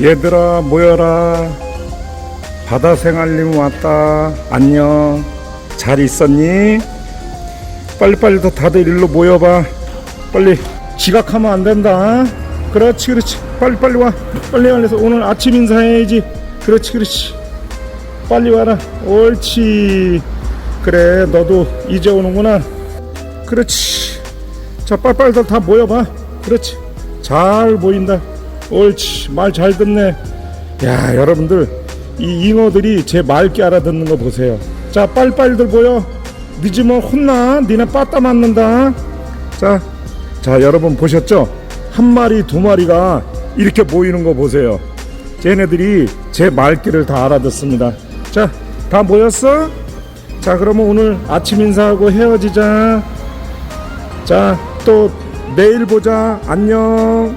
얘들아 모여라. 바다 생활님 왔다. 안녕. 잘 있었니? 빨리빨리 더 다들 일로 모여봐. 빨리 지각하면 안 된다. 그렇지 그렇지. 빨리빨리 와. 빨리 와서 오늘 아침 인사해야지. 그렇지 그렇지. 빨리 와라. 옳지. 그래 너도 이제 오는구나. 그렇지. 자 빨리빨리 다 모여봐. 그렇지. 잘 모인다 옳지 말 잘 듣네. 야 여러분들 이 잉어들이 제 맑게 알아듣는 거 보세요. 자 빨리빨리들 모여. 늦으면 혼나? 니네 빠따 맞는다? 자, 자 여러분 보셨죠? 한 마리 두 마리가 이렇게 모이는 거 보세요. 쟤네들이 제 말귀를 다 알아듣습니다. 자 다 모였어? 자 그러면 오늘 아침 인사하고 헤어지자. 자 또 내일 보자. 안녕